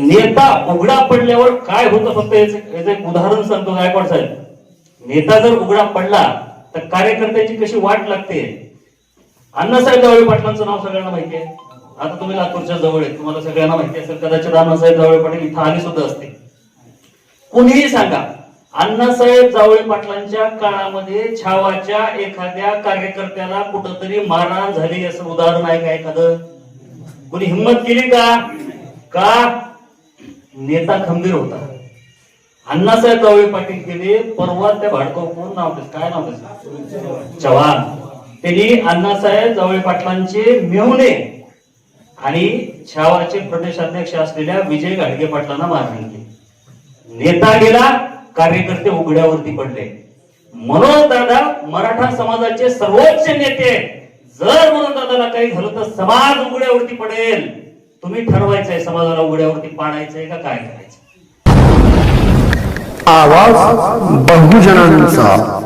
नेता उघडा पडल्यावर काय होतं फक्त याचं? एक उदाहरण सांगतो गायकवाड साहेब. नेता जर उघडा पडला तर कार्यकर्त्याची कशी वाट लागते? अण्णासाहेब जावळे पाटलांचं नाव सगळ्यांना माहिती आहे. आता तुम्ही लातूरच्या जवळ आहे तुम्हाला सगळ्यांना माहिती असेल कदाचित अण्णासाहेब जावळे पाटील इथं आले सुद्धा असते. कुणीही सांगा अण्णासाहेब जावळे पाटलांच्या काळामध्ये छावाच्या एखाद्या कार्यकर्त्याला कुठंतरी मारहाण झाली असं उदाहरण आहे का एखादं? कोणी हिंमत केली का? का? नेता खंबीर होता. अण्णासाहेब जावळे पाटील गेले परवा त्या भाडको कोण नाव काय नाव त्याचं चव्हाण. त्यांनी अण्णासाहेब जावळे पाटलांचे मेहुणे आणि छावाचे प्रदेशाध्यक्ष असलेल्या विजय गाडगे पाटलांना मारहाण केली. नेता गेला कार्यकर्ते उघड्यावरती पडले. म्हणून दादा मराठा समाजाचे सर्वोच्च नेते जर म्हणून दादाला काही झालं तर समाज उघड्यावरती पडेल. तुम्ही ठरवायचंय समाजाला उघड्यावरती पाडायचंय का काय करायचं आवाज बहुजनांचा.